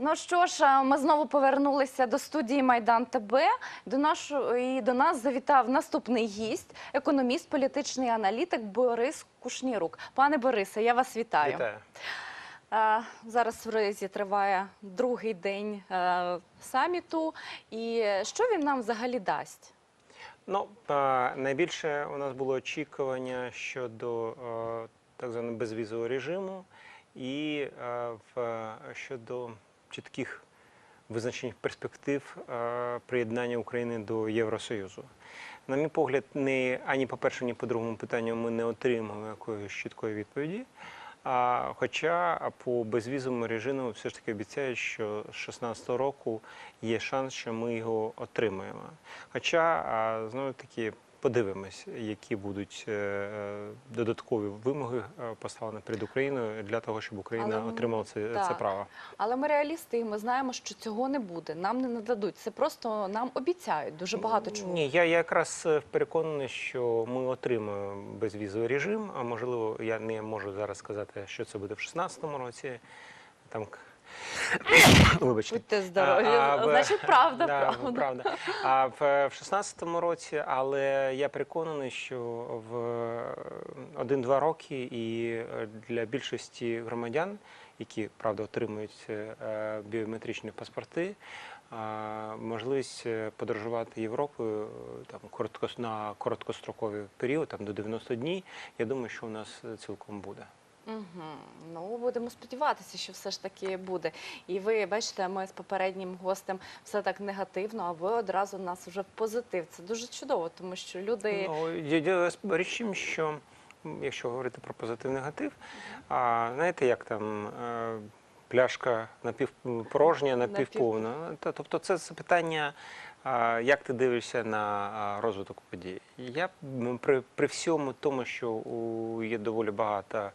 Ну що ж, ми знову повернулися до студії Майдан ТБ. До нашого і до нас завітав наступний гість, економіст, політичний аналітик Борис Кушнірук. Пане Борисе, я вас вітаю. Вітаю. Е, Зараз в Ризі триває другий день е, саміту. І що він нам взагалі дасть? Ну, е, найбільше у нас було очікування щодо е, так званого безвізового режиму і е, щодо чітких визначених перспектив е, приєднання України до Євросоюзу. На мій погляд, не ані по першому, ні по другому питанню ми не отримали якоїсь чіткої відповіді. А, хоча по безвізовому режиму все ж таки обіцяють, що з 2016 року є шанс, що ми його отримаємо. Хоча знову таки подивимось, які будуть е, е, додаткові вимоги е, поставлені перед Україною для того, щоб Україна Але отримала це, це право. Але ми реалісти, і ми знаємо, що цього не буде. Нам не нададуть. Це просто нам обіцяють дуже багато чого. Ні, я якраз переконаний, що ми отримаємо безвізовий режим. А можливо, я не можу зараз сказати, що це буде в 2016 році. Там вибачте. Будьте здорові. А, в- Значить, правда, Да, правда. правда. А в, в 16-му році, але я переконаний, що в один-два роки і для більшості громадян, які правда отримують е, біометричні паспорти, можливість е, подорожувати Європою е, там коротко на короткостроковий період, там до 90 днів. Я думаю, що у нас е, цілком буде. Угу. Ну, будемо сподіватися, що все ж таки буде. І ви бачите, ми з попереднім гостем все так негативно, а ви одразу нас вже в позитив. Це дуже чудово, тому що люди Ну, я- я річ в тім, що якщо говорити про позитив негатив, а знаєте, як там е, пляшка напівпорожня, напівповна. Та- Тобто це запитання, а, як ти дивишся на розвиток подій. Я м, при, при всьому тому, що у- є доволі багато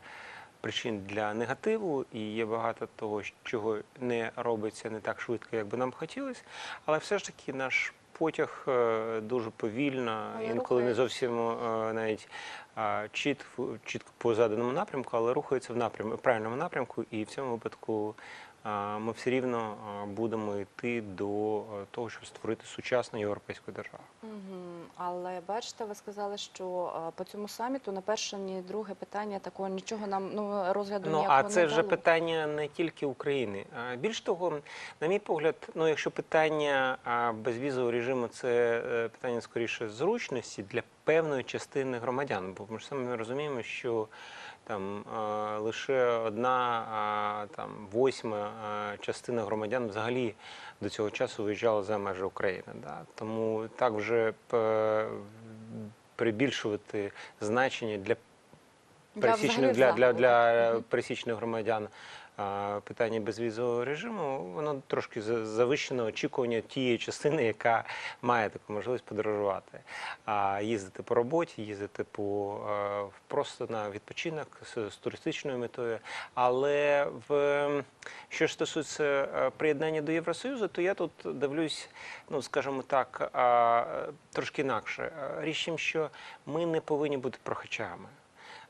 причин для негативу, і є багато того, чого не робиться не так швидко, як би нам хотілося, але все ж таки наш потяг е, дуже повільно, Але інколи не зовсім е, навіть чітко, чітко по заданому напрямку, але рухається в напрямку, в правильному напрямку, і в цьому випадку ми все рівно будемо йти до е, того, щоб створити сучасну європейську державу. Але бачите, ви сказали, що е, по цьому саміту на перше, ні друге питання такого нічого нам ну розгляду Ну ніякого а це не вже дало. питання не тільки України. А, Більш того, на мій погляд, ну якщо питання безвізового режиму це е, питання скоріше зручності для певної частини громадян, бо ми ж самі розуміємо, що там лише одна там восьма частина громадян взагалі до цього часу виїжджала за межі України. Да? Тому так вже прибільшувати значення для пересічних для для, для, для пересічних громадян питання безвізового режиму, воно трошки за- завищено очікування тієї частини, яка має таку можливість подорожувати, їздити по роботі, їздити по е, просто на відпочинок з, туристичною метою. Але в що ж стосується е, приєднання до Євросоюзу, то я тут дивлюсь, ну скажімо так, трошки інакше. Е, Річ тим, що ми не повинні бути прохачами.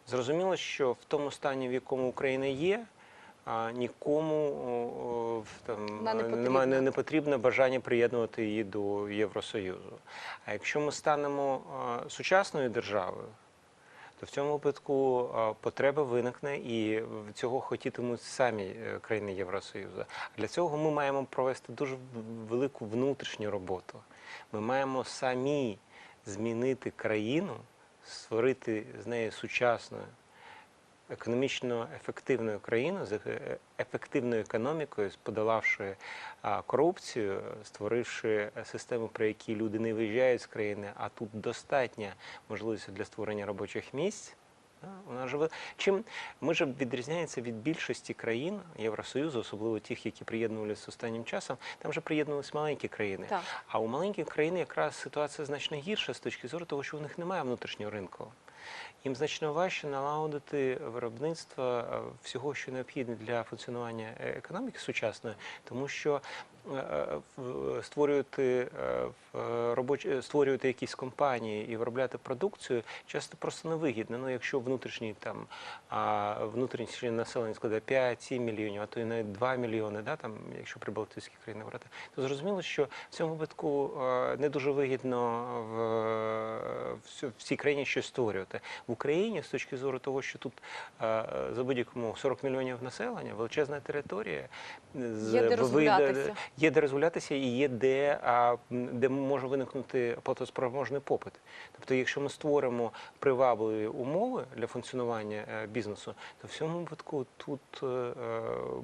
Зрозуміло, що в тому стані, в якому Україна є, а, нікому там, не немає не, не потрібно бажання приєднувати її до Євросоюзу. А якщо ми станемо а, сучасною державою, то в цьому випадку а, потреба виникне і цього хотітимуть самі е, країни Євросоюзу. Для цього ми маємо провести дуже велику внутрішню роботу. Ми маємо самі змінити країну, створити з неї сучасну, економічно ефективну країну з е- ефективною економікою, подолавши корупцію, створивши систему, при якій люди не виїжджають з країни, а тут достатня можливість для створення робочих місць. Вона живе. Чим ми ж відрізняється від більшості країн Євросоюзу, особливо тих, які приєднувалися останнім часом. Там вже приєднувалися маленькі країни. Так. А у маленьких країн якраз ситуація значно гірша з точки зору того, що у них немає внутрішнього ринку. Їм значно важче налагодити виробництво е, всього, що необхідне для функціонування е, економіки сучасної, тому що створювати е, робочі створювати якісь компанії і виробляти продукцію часто просто невигідно. Ну, якщо внутрішній там внутрішнє населення складає 5-7 мільйонів, а то і навіть 2 мільйони, да, там, якщо прибалтійські країни брати, то зрозуміло, що в цьому випадку е, не дуже вигідно в, в в цій країні щось створювати. В Україні з точки зору того, що тут е, за будь-якому 40 мільйонів населення, величезна територія, з Є де ви- розгулятися. Є де розгулятися і є де, де може виникнути платоспроможний попит. Тобто, якщо ми створимо привабливі умови для функціонування е, бізнесу, то в цьому випадку тут е, е,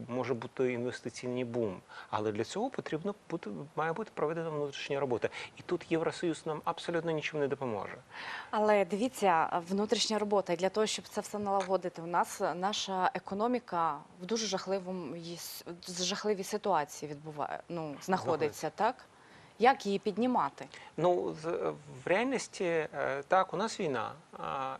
може бути інвестиційний бум. Але для цього потрібно бути має бути проведена внутрішня робота. І тут Євросоюз нам абсолютно нічим не допоможе. Але дивіться, внутрішня робота. Для того, щоб це все налагодити, у нас наша економіка в дуже жахливому жахливій ситуації відбуває. Ну знаходиться, так? Як її піднімати? Ну в реальності е, так, у нас війна,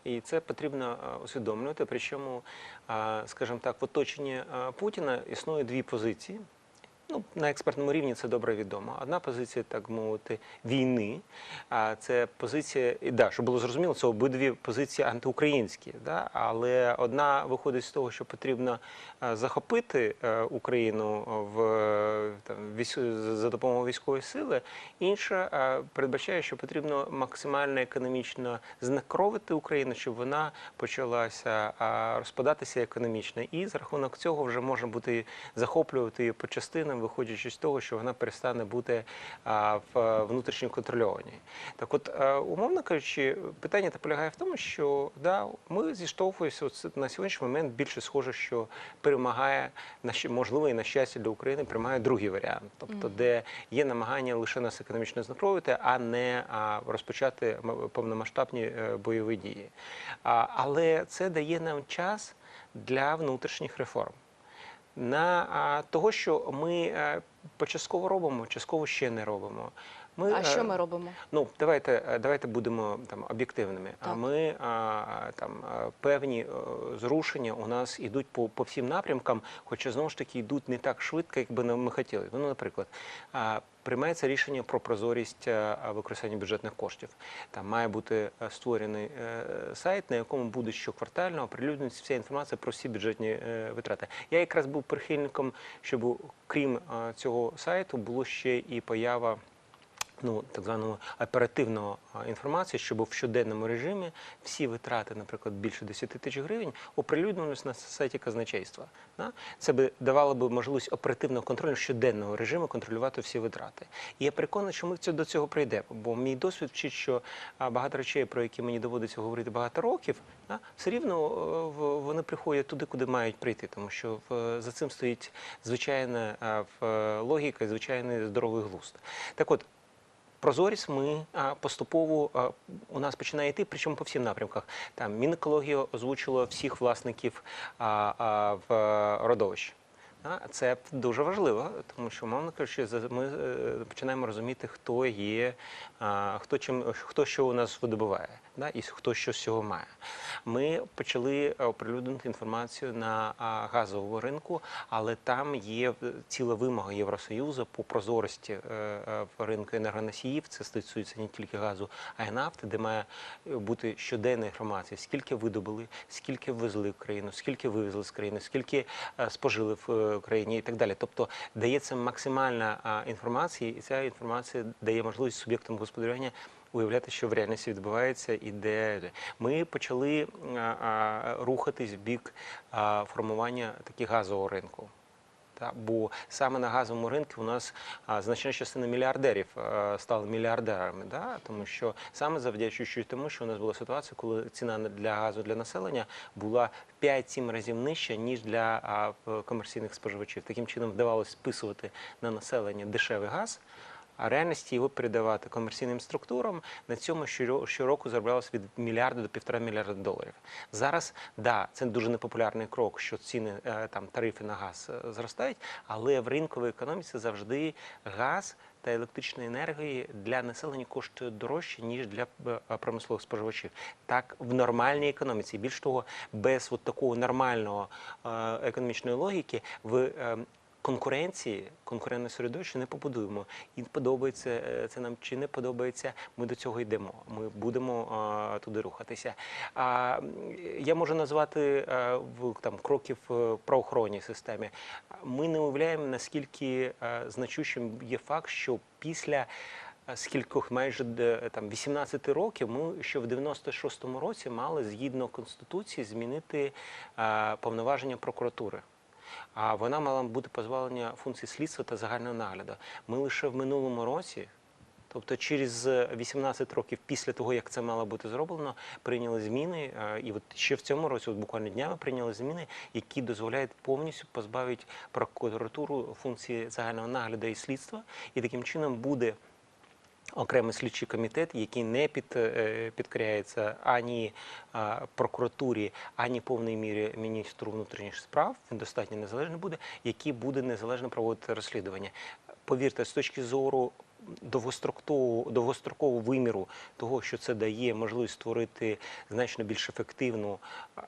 і це потрібно е, усвідомлювати. Причому, а, скажімо так, в оточенні е, Путіна існує дві позиції. Ну, на експертному рівні це добре відомо. Одна позиція, так мовити, війни. А це позиція, і да, щоб було зрозуміло, це обидві позиції антиукраїнські. Да? Але одна виходить з того, що потрібно е, захопити е, Україну в там, за допомогою військової сили. Інша е, передбачає, що потрібно максимально економічно знекровити Україну, щоб вона почалася розпадатися економічно. І за рахунок цього вже можна буде захоплювати її по частинам, виходячи з того, що вона перестане бути в внутрішньо контрольованій. Так, от, е, умовно кажучи, питання та полягає в тому, що да, ми зіштовхуємося на сьогоднішній момент більше схоже, що перемагає можливо і на щастя для України, перемагає другий варіант, тобто де є намагання лише нас економічно знекровити, а не розпочати повномасштабні е, бойові дії. Але це дає нам час для внутрішніх реформ. На того, що ми е, почасково робимо, частково ще не робимо. Ми, А що е, ми робимо? Ну, давайте, е, давайте будемо там об'єктивними. А ми а, там певні зрушення у нас йдуть по, по всім напрямкам, хоча знову ж таки йдуть не так швидко, як би ми хотіли. Ну, наприклад, приймається рішення про прозорість е, використання бюджетних коштів. Там має бути е, створений е, сайт, на якому буде щоквартально оприлюднюється вся інформація про всі бюджетні витрати. Я якраз був прихильником, щоб крім цього сайту було ще і поява ну, так званого оперативного а, інформації, щоб в щоденному режимі всі витрати, наприклад, більше 10 тисяч гривень, оприлюднювалися на сайті казначейства. Це би давало б можливість оперативного контролю щоденного режиму контролювати всі витрати. І я переконаний, що ми до цього прийдемо, бо мій досвід вчить, що багато речей, про які мені доводиться говорити багато років, все рівно е, вони приходять туди, куди мають прийти, тому що за цим стоїть звичайна е, логіка і звичайний здоровий глузд. Так от, Прозорість ми поступово у нас починає йти, причому по всім напрямках. Там Мінекологія озвучила всіх власників в е, родовищ. Це дуже важливо, тому що, мовно кажучи, ми е, починаємо розуміти, хто є, хто чим хто що у нас видобуває, да, і хто що з цього має. Ми почали оприлюднити інформацію на газовому ринку, але там є е, ціла вимога Євросоюзу по прозорості е, е, в ринку енергоносіїв. Це стосується не тільки газу, а й нафти, де має е, бути щоденна інформація, скільки видобули, скільки ввезли в країну, скільки вивезли з країни, скільки е, спожили в е, країні і так далі. Тобто дається максимальна інформація, і ця інформація дає можливість суб'єктам господарювання уявляти, що в реальності відбувається, і де ми почали рухатись в бік формування таких газового ринку. Бо саме на газовому ринку у нас значна частина мільярдерів стали мільярдерами, да? тому що саме завдячуючи тому, що у нас була ситуація, коли ціна для газу для населення була в 5-7 разів нижча, ніж для комерційних споживачів. Таким чином вдавалося списувати на населення дешевий газ. А реальності його передавати комерційним структурам на цьому щороку зароблялося від мільярда до півтора мільярда доларів. Зараз да, це дуже непопулярний крок, що ціни е, там тарифи на газ е, зростають, але в ринковій економіці завжди газ та електричної енергії для населення коштує дорожче ніж для е, промислових споживачів. Так в нормальній економіці. Більш того, без от такого нормального економічної логіки в конкуренції, конкурентне середовище не побудуємо. І подобається е, це нам чи не подобається, ми до цього йдемо. Ми будемо а, туди рухатися. А я можу назвати а, в там кроків е, в правоохоронній системі. Ми не уявляємо, наскільки е, значущим є факт, що після е, скількох майже там 18 років ми ще в 96-му році мали згідно конституції змінити е, повноваження прокуратури. А вона мала бути позбавлення функцій слідства та загального нагляду. Ми лише в минулому році. Тобто через 18 років після того, як це мало бути зроблено, прийняли зміни, е, і от ще в цьому році, от буквально днями, прийняли зміни, які дозволяють повністю позбавити прокуратуру функції загального нагляду і слідства, і таким чином буде окремий слідчий комітет, який не під, е, підкоряється ані прокуратурі, ані повній мірі міністру внутрішніх справ. Він достатньо незалежний буде, який буде незалежно проводити розслідування. Повірте, з точки зору довгострокового, довгострокового виміру того, що це дає можливість створити значно більш ефективну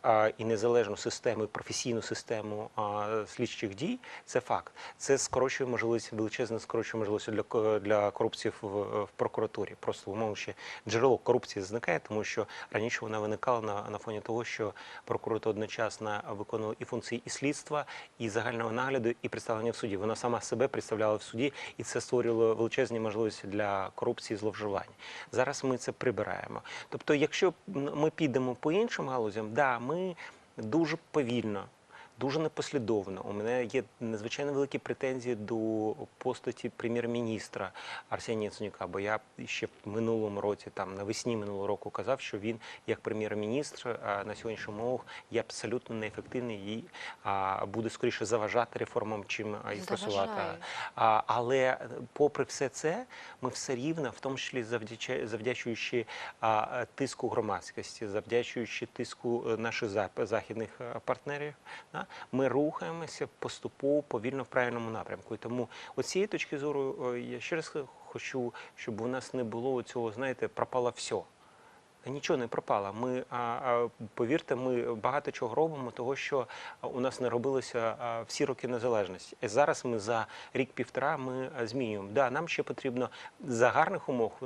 а, і незалежну систему, професійну систему а, слідчих дій, це факт. Це скорочує можливість, величезне скорочує можливості для, для корупції в, в прокуратурі. Просто умовно ще джерело корупції зникає, тому що раніше вона виникала на, на фоні того, що прокуратура одночасно виконувала і функції і слідства, і загального нагляду, і представлення в суді. Вона сама себе представляла в суді, і це створювало величезні можливості для корупції і зловживань. Зараз ми це прибираємо. Тобто, якщо ми підемо по іншим галузям, да, ми дуже повільно. Дуже непослідовно. У мене є надзвичайно великі претензії до постаті прем'єр-міністра Арсенія Яценюка, бо я ще в минулому році, там навесні минулого року, казав, що він як прем'єр-міністр на сьогоднішніх умовах є абсолютно неефективний і а, буде скоріше заважати реформам, чим їх просувати. А, але попри все це, ми все рівно, в тому числі завдячуючи а, тиску громадськості, завдячуючи тиску е, наших західних е, партнерів, да, ми рухаємося поступово, повільно в правильному напрямку. І тому оцієї точки зору е, я ще раз хочу, щоб у нас не було цього, знаєте, пропало все. Нічого не пропало. Ми повірте, ми багато чого робимо, того що у нас не робилося всі роки незалежності. Зараз ми за рік-півтора ми змінюємо. Да, нам ще потрібно за гарних умов. е,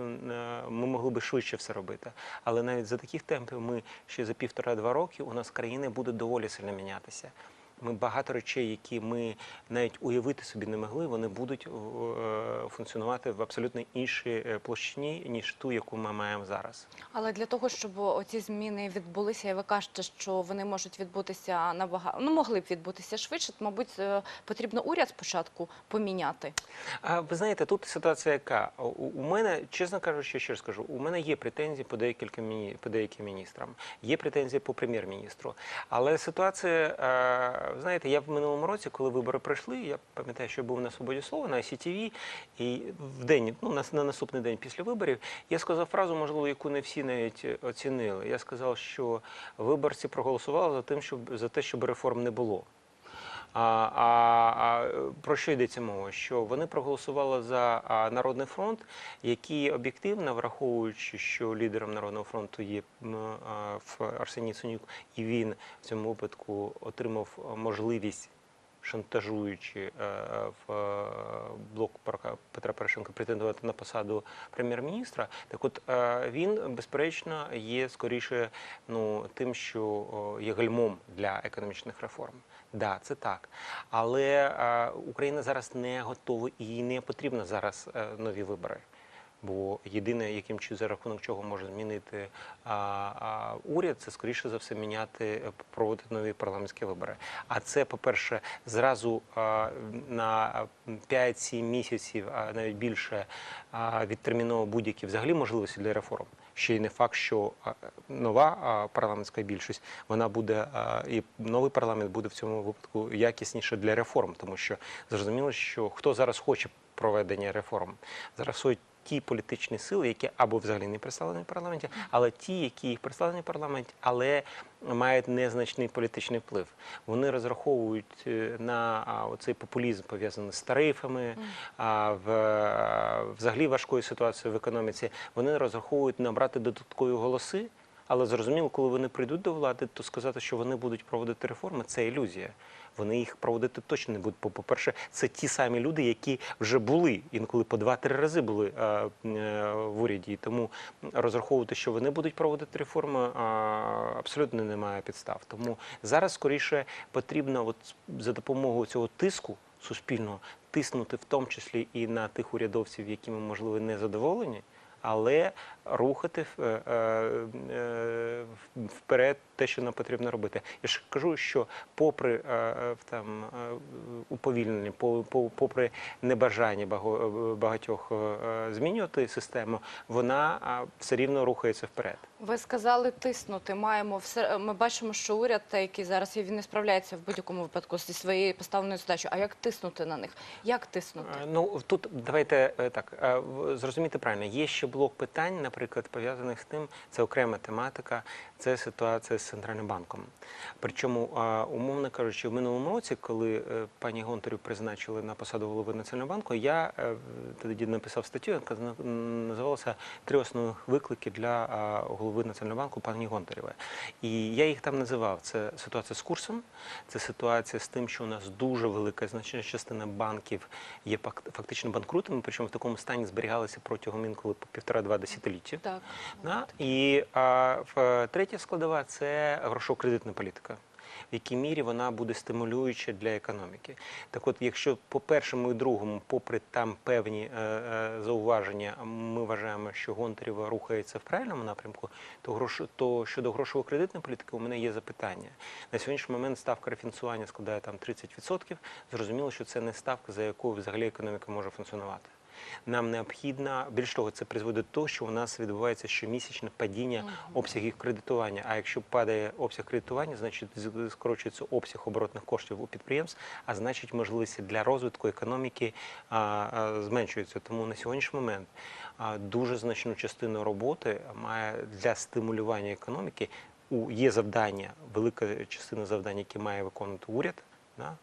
Ми могли би швидше все робити. Але навіть за таких темпів ми ще за півтора-два роки у нас країна буде доволі сильно мінятися. Ми багато речей, які ми навіть уявити собі не могли, вони будуть е, функціонувати в абсолютно іншій е, площині, ніж ту, яку ми маємо зараз. Але для того, щоб оці зміни відбулися, і ви кажете, що вони можуть відбутися набагато, ну могли б відбутися швидше, то, мабуть, е, потрібно уряд спочатку поміняти. А ви знаєте, тут ситуація яка? У, у мене, чесно кажучи, ще раз кажу, у мене є претензії по деяким, по деяким міністрам, є претензії по прем'єр-міністру. Але ситуація, е, знаєте, я в минулому році, коли вибори пройшли, я пам'ятаю, що я був на свободі слова на ICTV, і в день, ну на, на наступний день після виборів, я сказав фразу, можливо, яку не всі навіть оцінили. Я сказав, що виборці проголосували за тим, щоб за те, щоб реформ не було. А, а, а про що йдеться мова? Що вони проголосували за Народний фронт, який об'єктивно, враховуючи, що лідером Народного фронту є в Арсеній Ценюк, і він в цьому випадку отримав можливість. Шантажуючи е, в е, блок Петра Порошенка претендувати на посаду прем'єр-міністра, так от е, він безперечно є скоріше ну тим, що є гальмом для економічних реформ. Да, це так. Але е, Україна зараз не готова і не потрібно зараз е, нові вибори. Бо єдине, яким чи за рахунок чого може змінити а, а, уряд, це скоріше за все міняти, е, проводити нові парламентські вибори. А це, по-перше, зразу а, на 5-7 місяців, а навіть більше а, відтерміновано будь-які взагалі можливості для реформ. Ще й не факт, що нова парламентська більшість вона буде і новий парламент буде в цьому випадку якісніше для реформ, тому що зрозуміло, що хто зараз хоче проведення реформ, зараз ті політичні сили, які або взагалі не представлені в парламенті, але ті, які їх представлені в парламенті, але мають незначний політичний вплив. Вони розраховують е, на цей популізм пов'язаний з тарифами, а, в взагалі важкою ситуацією в економіці. Вони розраховують набрати додаткові голоси. Але зрозуміло, коли вони прийдуть до влади, то сказати, що вони будуть проводити реформи, це ілюзія. Вони їх проводити точно не будуть. По-перше, це ті самі люди, які вже були інколи по два-три рази були е, е, в уряді. Тому розраховувати, що вони будуть проводити реформи, а, абсолютно немає підстав. Тому зараз скоріше потрібно, от за допомогою цього тиску суспільного, тиснути в тому числі і на тих урядовців, якими можливо не задоволені. Але рухати е, е, е, вперед те, що нам потрібно робити. Я ж кажу, що попри там уповільнення, по- по- попри небажання багатьох змінювати систему, вона все рівно рухається вперед. Ви сказали тиснути. Маємо все. Ми бачимо, що уряд, та, який зараз є, він не справляється в будь-якому випадку зі своєю поставленою задачею. А як тиснути на них? Як тиснути? Ну тут давайте так зрозуміти правильно. Є ще блок питань, наприклад, пов'язаних з тим, це окрема тематика, це ситуація з центральним банком. Причому, умовно кажучи, в минулому році, коли е, пані Гонтарю призначили на посаду голови національного банку, я е, тоді написав статтю, яка називалася Три основних виклики для голови національного банку пані Гонтарєвої. І я їх там називав. Це ситуація з курсом, це ситуація з тим, що у нас дуже велика значна частина банків є фактично банкрутами, причому в такому стані зберігалися протягом інколи по півтора-два десятиліття. Так. Да? І а, в, третя складова це грошово-кредитна політика. В якій мірі вона буде стимулююча для економіки. Так от, якщо по першому і другому, попри там певні е, е, зауваження, ми вважаємо, що Гонтарєва рухається в правильному напрямку, то, грош, то щодо грошово-кредитної політики у мене є запитання. На сьогоднішній момент ставка рефінансування складає там 30%. Зрозуміло, що це не ставка, за якою взагалі економіка може функціонувати. Нам необхідно, більш того, це призводить до того, що у нас відбувається щомісячне падіння обсягів кредитування. А якщо падає обсяг кредитування, значить скорочується обсяг оборотних коштів у підприємств, а значить можливості для розвитку економіки а, а, зменшуються. Тому на сьогоднішній момент а, дуже значну частину роботи має для стимулювання економіки. У є завдання, велика частина завдань, які має виконувати уряд. Да?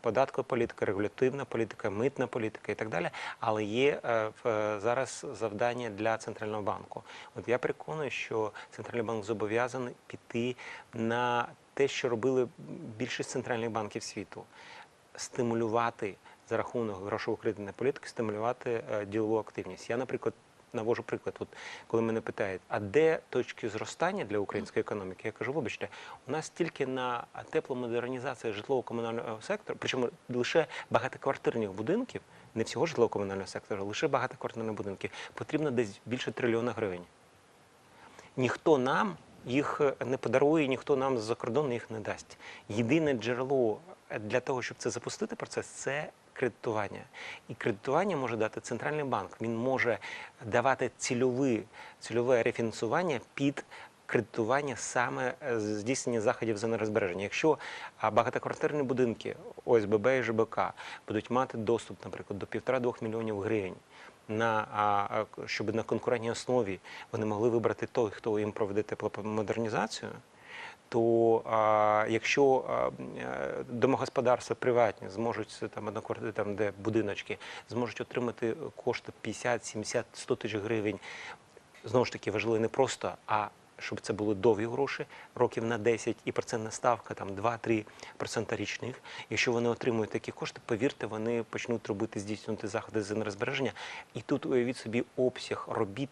Податкова політика, регулятивна політика, митна політика і так далі. Але є е, е, зараз завдання для центрального банку. От я переконаний, що центральний банк зобов'язаний піти на те, що робили більшість центральних банків світу, стимулювати за рахунок грошово-кредитної політики, стимулювати е, ділову активність. Я, наприклад. Навожу приклад, от коли мене питають, а де точки зростання для української економіки, я кажу, вибачте, у нас тільки на тепломодернізацію житлово-комунального сектору, причому лише багатоквартирних будинків, не всього житлово-комунального сектору, лише багатоквартирних будинків, потрібно десь більше трильйона гривень. Ніхто нам їх не подарує, ніхто нам з-за кордону їх не дасть. Єдине джерело для того, щоб це запустити процес, це кредитування. І кредитування може дати центральний банк. Він може давати цільові, цільове рефінансування під кредитування саме е, здійснення заходів з енергозбереження. Якщо багатоквартирні будинки ОСББ і ЖБК будуть мати доступ, наприклад, до 1,5-2 мільйонів гривень, на щоб на конкурентній основі вони могли вибрати той, хто їм проведе тепломодернізацію, то а, якщо а, е, домогосподарства приватні зможуть там одноквартир, там де будиночки, зможуть отримати кошти 50, 70, 100 тисяч гривень, знову ж таки важливо не просто, а щоб це були довгі гроші, років на 10 і процентна ставка там 2-3% річних. Якщо вони отримують такі кошти, повірте, вони почнуть робити, здійснювати заходи з енергозбереження. І тут уявіть собі обсяг робіт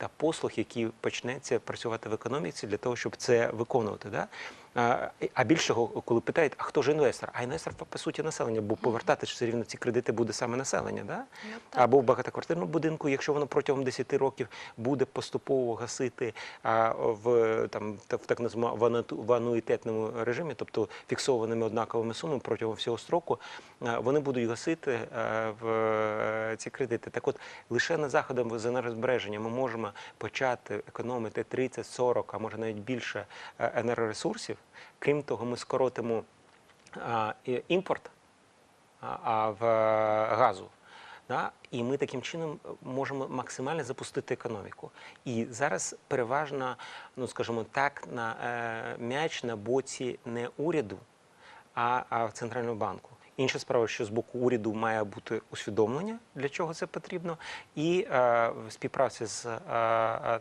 та послуг, які почнеться працювати в економіці для того, щоб це виконувати. Да? А, більшого, коли питають, а хто ж інвестор? А інвестор по суті населення, бо повертати ж все рівно ці кредити буде саме населення. Да? Ну. Або в багатоквартирному будинку, якщо воно протягом 10 років буде поступово гасити а, в там в так названому в ануїтетному режимі, тобто фіксованими однаковими сумами протягом всього строку, вони будуть гасити в е, ці кредити. Так от лише на заходом з енергозбереження ми можемо почати економити 30, 40, а може навіть більше е, енергоресурсів. Крім того, ми скоротимо імпорт в е, газу. І ми таким чином можемо максимально запустити економіку. І зараз переважно, ну скажімо так, на е, м'яч на боці не уряду, а, а в центральному банку. Інша справа, що з боку уряду має бути усвідомлення, для чого це потрібно, і е, в співпраці з е,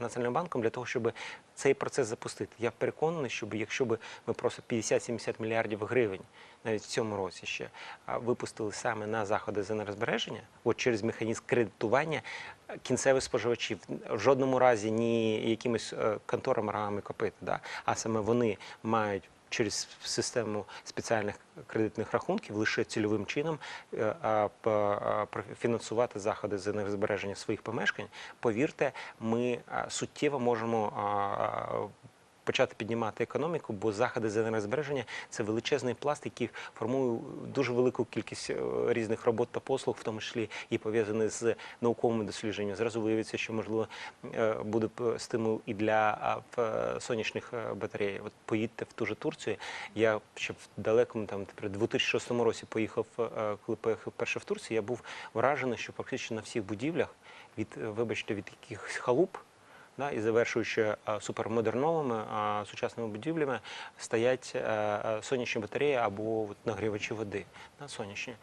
Національним банком для того, щоб цей процес запустити. Я переконаний, що якщо б ми просто 50-70 мільярдів гривень навіть в цьому році ще випустили саме на заходи з енергозбереження, от через механізм кредитування е, кінцевих споживачів, в жодному разі ні якимось конторами конторам рогами копити, да? а саме вони мають через систему спеціальних кредитних рахунків лише цільовим чином е, фінансувати заходи з енергозбереження своїх помешкань. Повірте, ми суттєво можемо почати піднімати економіку, бо заходи з енергозбереження це величезний пласт, який формує дуже велику кількість е, різних робот та послуг, в тому числі і пов'язані з науковими дослідженнями. Зразу виявиться, що можливо е, буде стимул і для е, сонячних батарей. От поїдьте в ту же Турцію. Я ще в далекому там тепер 2006 році поїхав, коли поїхав перше в Турцію. Я був вражений, що практично на всіх будівлях від вибачте від якихось халуп да, і завершуючи супермодерновими сучасними будівлями, стоять е, е, сонячні батареї або нагрівачі води на сонячні.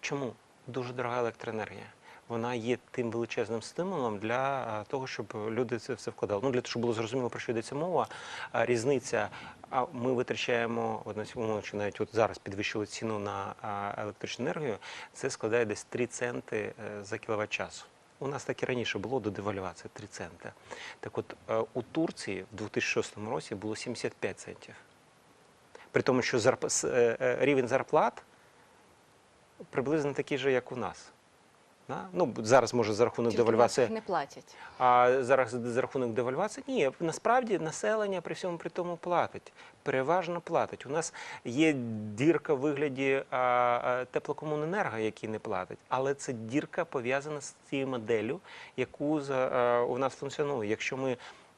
Чому? Дуже дорога електроенергія. Вона є тим величезним стимулом для того, щоб люди це все вкладали. Ну для того, щоб було зрозуміло, про що йдеться мова. Різниця. А ми витрачаємо от чи навіть от зараз підвищили ціну на електричну енергію. Це складає десь 3 центи е, за кіловат часу. У нас так і раніше було до девальвації 3 цента. Так от е, у Турції в 2006 році було 75 центів. При тому, що е, е, рівень зарплат приблизно такий же, як у нас. Ну, зараз може за рахунок Тільки девальвації. не платять. А зараз за рахунок девальвації ні, насправді населення при всьому при тому платить. Переважно платить. У нас є дірка в вигляді а, а, теплокомуненерго, який не платить, але це дірка пов'язана з цією моделлю, яку за, а, у нас функціонує. Якщо ми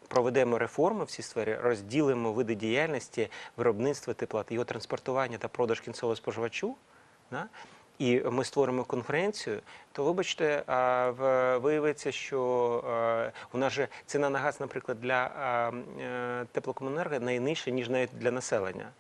проведемо реформи в цій сфері, розділимо види діяльності виробництва тепла, його транспортування та продаж кінцевого споживачу. Да? І ми створимо конкуренцію, то вибачте, виявиться, що у нас же ціна на газ, наприклад, для е, теплокомуненерго найнижча, ніж навіть для населення.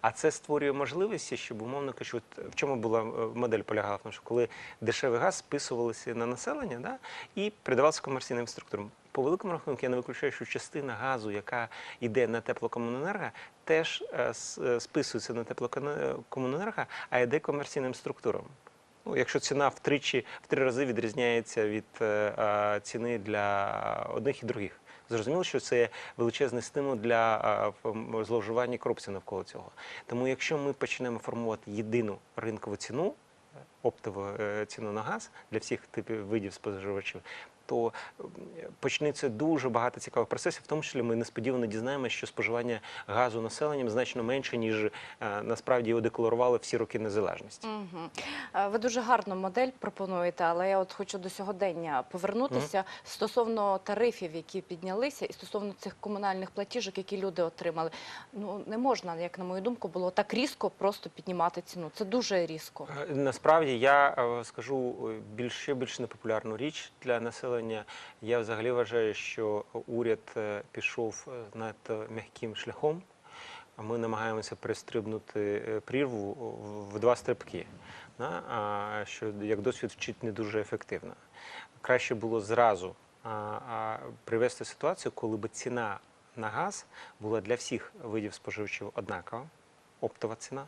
А це створює можливості, щоб умовно кажучи, в чому була е, модель полягала коли дешевий газ списувалися на населення да? і передавався комерційним структурам. По великому рахунку я не виключаю, що частина газу, яка йде на теплокомуненерго, теж е, е, списується на теплокомуненерго, а йде комерційним структурам. Ну, якщо ціна втричі в три рази відрізняється від е, ціни для одних і других. Зрозуміло, що це величезний стимул для зловживання і корупції навколо цього. Тому якщо ми почнемо формувати єдину ринкову ціну, оптову ціну на газ для всіх типів видів споживачів, то почнеться дуже багато цікавих процесів, в тому числі ми несподівано дізнаємося, що споживання газу населенням значно менше, ніж е, насправді його декларували всі роки незалежності. Угу. Ви дуже гарну модель пропонуєте, але я от хочу до сьогодення повернутися стосовно тарифів, які піднялися, і стосовно цих комунальних платіжок, які люди отримали. Ну не можна, як на мою думку, було так різко просто піднімати ціну. Це дуже різко. Е, Насправді я е, скажу е, більш ще більш непопулярну річ для населення. Я взагалі вважаю, що уряд е, пішов е, надто м'яким шляхом. Ми намагаємося перестрибнути е, прірву в- два стрибки, що як досвід вчить не дуже ефективно. Краще було зразу привести ситуацію, коли б ціна на газ була для всіх видів споживачів однакова, оптова ціна.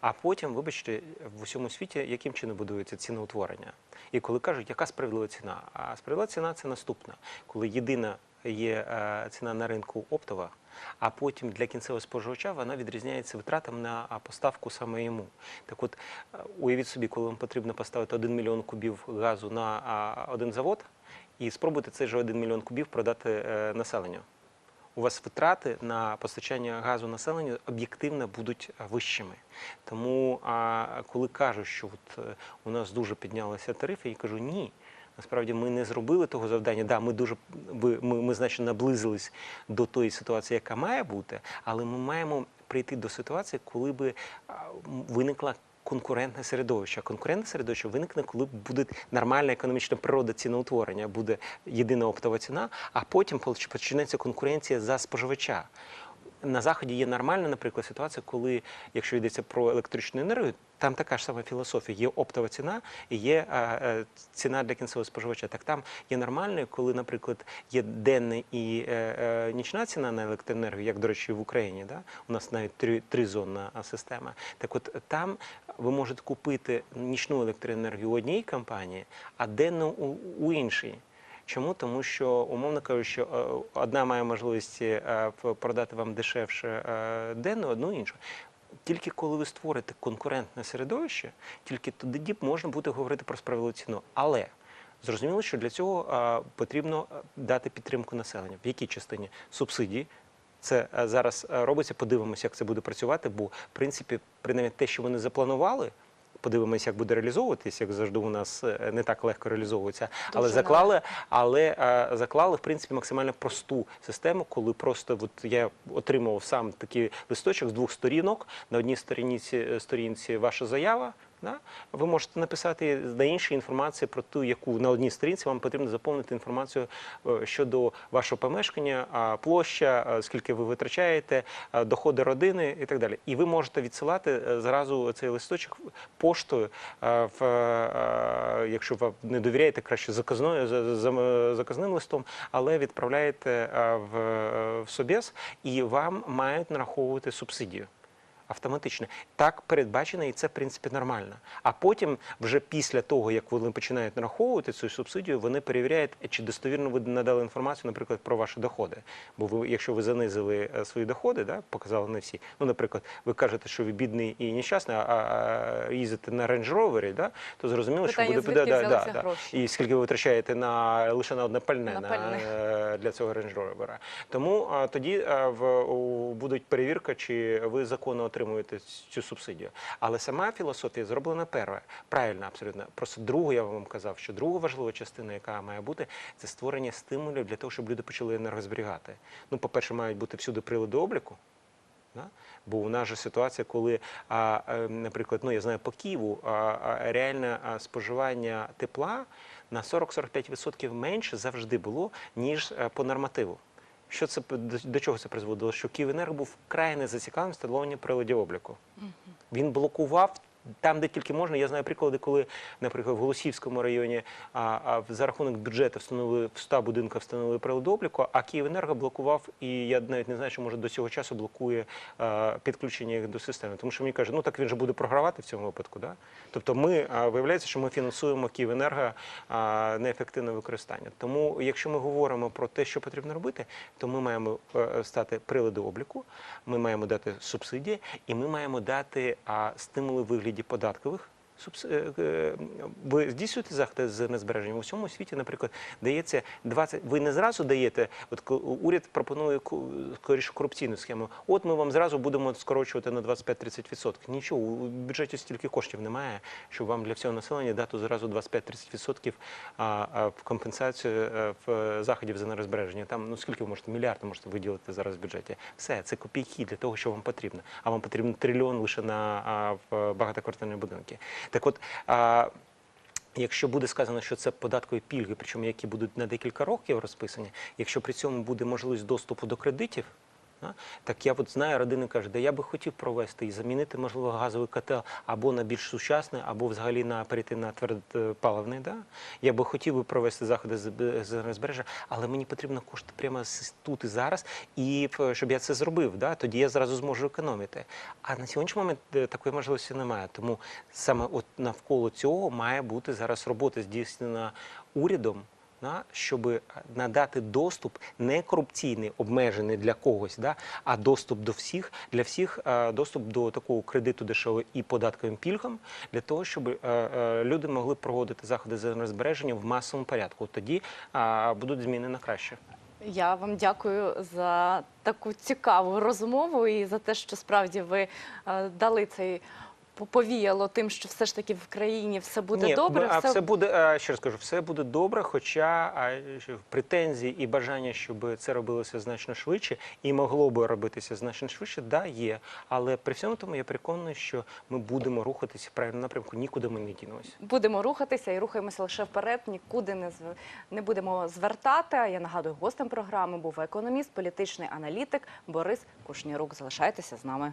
А потім, вибачте, в усьому світі яким чином будується ціноутворення? І коли кажуть, яка справедлива ціна? А справедлива ціна це наступна, коли єдина є е, ціна на ринку оптова, а потім для кінцевого споживача вона відрізняється витратами на поставку саме йому. Так от, е, уявіть собі, коли вам потрібно поставити 1 мільйон кубів газу на один завод, і спробуйте цей же 1 мільйон кубів продати е, населенню у вас витрати на постачання газу населенню об'єктивно будуть вищими. Тому, коли кажуть, що от, е, у нас дуже піднялися тарифи, я кажу ні. Насправді ми не зробили того завдання. Да, ми дуже ми, ми значно наблизились до тої ситуації, яка має бути, але ми маємо прийти до ситуації, коли би виникла конкурентне середовище. А Конкурентне середовище виникне, коли буде нормальна економічна природа ціноутворення, буде єдина оптова ціна, а потім поч- почнеться конкуренція за споживача. На заході є нормальна, наприклад, ситуація, коли, якщо йдеться про електричну енергію, там така ж сама філософія. Є оптова ціна і є е, е, ціна для кінцевого споживача. Так там є нормальною, коли, наприклад, є денна і е, е, нічна ціна на електроенергію, як, до речі, в Україні. Да? У нас навіть три, тризонна а, система. Так от там ви можете купити нічну електроенергію у одній компанії, а денну у, у іншій. Чому? Тому що, умовно кажучи, е, одна має можливість е, продати вам дешевше е, денну, одну іншу. Тільки коли ви створите конкурентне середовище, тільки тоді можна буде говорити про справедливу ціну. Але зрозуміло, що для цього потрібно дати підтримку населенню. В якій частині субсидії? Це зараз робиться. Подивимося, як це буде працювати. Бо, в принципі, принаймні те, що вони запланували. Подивимося, як буде реалізовуватись, як завжди у нас е, не так легко реалізовується, але Дуже заклали, але е, заклали в принципі максимально просту систему, коли просто от я отримував сам такий листочок з двох сторінок. На одній сторінці сторінці ваша заява. Да? Ви можете написати на іншій інформації про ту, яку на одній сторінці вам потрібно заповнити інформацію е, щодо вашого помешкання, площа, скільки ви витрачаєте, доходи родини і так далі. І ви можете відсилати е, зразу цей листочок поштою, е, в, е, якщо ви не довіряєте, краще заказною за- за- заказним листом, але відправляєте е, в, е, в Собєс, і вам мають нараховувати субсидію автоматично. Так передбачено, і це в принципі нормально. А потім, вже після того, як вони починають нараховувати цю субсидію, вони перевіряють, чи достовірно ви надали інформацію, наприклад, про ваші доходи. Бо ви, якщо ви занизили е, свої доходи, да, показали не всі. Ну, наприклад, ви кажете, що ви бідний і нещасний, а, а їздите на Range Rover, да, то зрозуміло, що Питання, буде да, да, да. І скільки ви витрачаєте на лише на одне пальне, На на, пальне. е, для цього Range Rover. Тому а, тоді а, в у, будуть перевірка, чи ви законно отримуєте цю субсидію. Але сама філософія зроблена перша, правильно, абсолютно. Просто другу я вам казав, що друга важлива частина, яка має бути, це створення стимулів для того, щоб люди почали енергозберігати. Ну, по-перше, мають бути всюди прилади обліку. Да? Бо у нас же ситуація, коли, а, е, наприклад, ну я знаю по Києву, а, а, реальне споживання тепла на 40-45% менше завжди було, ніж е, по нормативу. Що це до, чого це призводило? Що Київенерго був вкрай не зацікавлений в встановленні приладів обліку. Він блокував. Там, де тільки можна, я знаю приклади, коли, наприклад, в Голосівському районі а, а, за рахунок бюджету встановили в 100 будинках встановили прилад обліку, а Київенерго блокував, і я навіть не знаю, що може до цього часу блокує а, підключення їх до системи. Тому що мені кажуть, ну так він же буде програвати в цьому випадку. Да? Тобто, ми а, виявляється, що ми фінансуємо Київенерго а, неефективне використання. Тому, якщо ми говоримо про те, що потрібно робити, то ми маємо е, стати прилади обліку, ми маємо дати субсидії, і ми маємо дати а, стимули вигляді податкових. Е, е, Ви здійснюєте заходи з незбереження у всьому світі, наприклад, дається 20, ви не зразу даєте, от уряд пропонує скоріше корупційну схему. От ми вам зразу будемо скорочувати на 25-30%. Нічого, у бюджеті стільки коштів немає, щоб вам для всього населення дати зразу 25-30% а, а, в компенсацію е, в заходів за нерозбереження. Там ну скільки ви можете мільярд можете виділити зараз в бюджеті. Все, це копійки для того, що вам потрібно. А вам потрібно трильйон лише на в багатоквартирні будинки. Так от. А, Якщо буде сказано, що це податкові пільги, причому які будуть на декілька років розписані, якщо при цьому буде можливість доступу до кредитів, так я от знаю, родини кажуть, да я би хотів провести і замінити, можливо, газовий котел або на більш сучасний, або взагалі на перейти на твердопаливний. Да? Я би хотів би провести заходи з розбережжя, але мені потрібно кошти прямо тут і зараз, і щоб я це зробив. Да? Тоді я зразу зможу економити. А на сьогоднішній момент е, такої можливості немає. Тому саме от навколо цього має бути зараз робота здійснена урядом. Да, щоб надати доступ не корупційний, обмежений для когось, да, а доступ до всіх, для всіх е, доступ до такого кредиту дешевого і податковим пільгам, для того, щоб е, е, люди могли проводити заходи з енергозбереження в масовому порядку. Тоді будуть зміни на краще. Я вам дякую за таку цікаву розмову і за те, що справді ви дали цей повіяло тим, що все ж таки в країні все буде Ні, добре. б- а все буде, ще раз кажу, все буде добре, хоча претензії і бажання, щоб це робилося значно швидше, і могло би робитися значно швидше, да, є. Але при всьому тому я переконаний, що ми будемо рухатися в правильному напрямку, нікуди ми не дінемося. Будемо рухатися і рухаємося лише вперед, нікуди не зв... не будемо звертати. Я нагадую, гостем програми був економіст, політичний аналітик Борис Кушнірук. Залишайтеся з нами.